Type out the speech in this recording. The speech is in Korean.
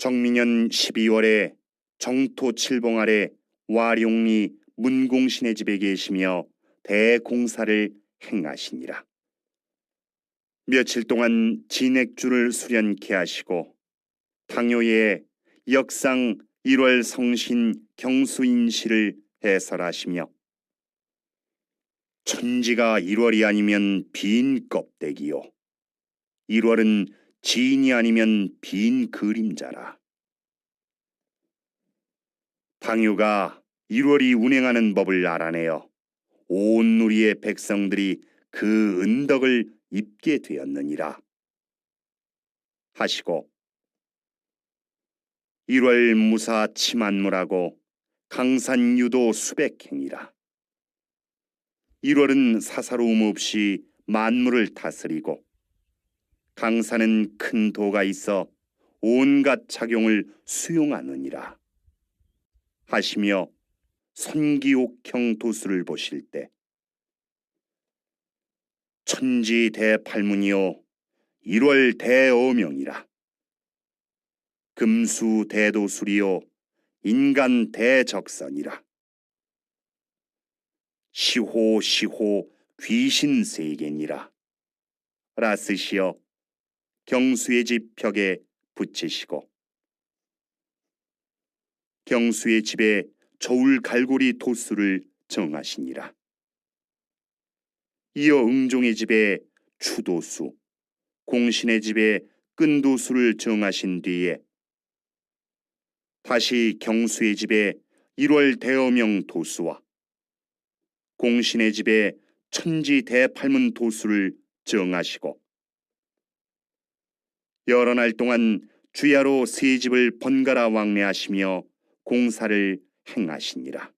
정민년 12월에 정토 칠봉 아래 와룡리 문공신의 집에 계시며 대공사를 행하시니라. 며칠 동안 진액주를 수련케 하시고 당요에 역상 1월 성신 경수인시를 해설하시며 천지가 1월이 아니면 빈 껍데기요 1월은 지인이 아니면 빈 그림자라. 당유가 1월이 운행하는 법을 알아내어 온 누리의 백성들이 그 은덕을 입게 되었느니라. 하시고 1월 무사 치만물하고 강산 유도 수백행이라. 1월은 사사로움 없이 만물을 다스리고 강산은 큰 도가 있어 온갖 작용을 수용하느니라. 하시며 선기옥형 도수를 보실 때 천지 대팔문이요 1월 대어명이라. 금수 대도술이요 인간 대적선이라. 시호 시호 귀신 세계니라. 라쓰시어 경수의 집 벽에 붙이시고. 경수의 집에 저울 갈고리 도수를 정하시니라. 이어 응종의 집에 추도수 공신의 집에 끈도수를 정하신 뒤에 다시 경수의 집에 1월 대어명 도수와 공신의 집에 천지 대팔문 도수를 정하시고 여러 날 동안 주야로 세 집을 번갈아 왕래하시며 공사를 행하시니라.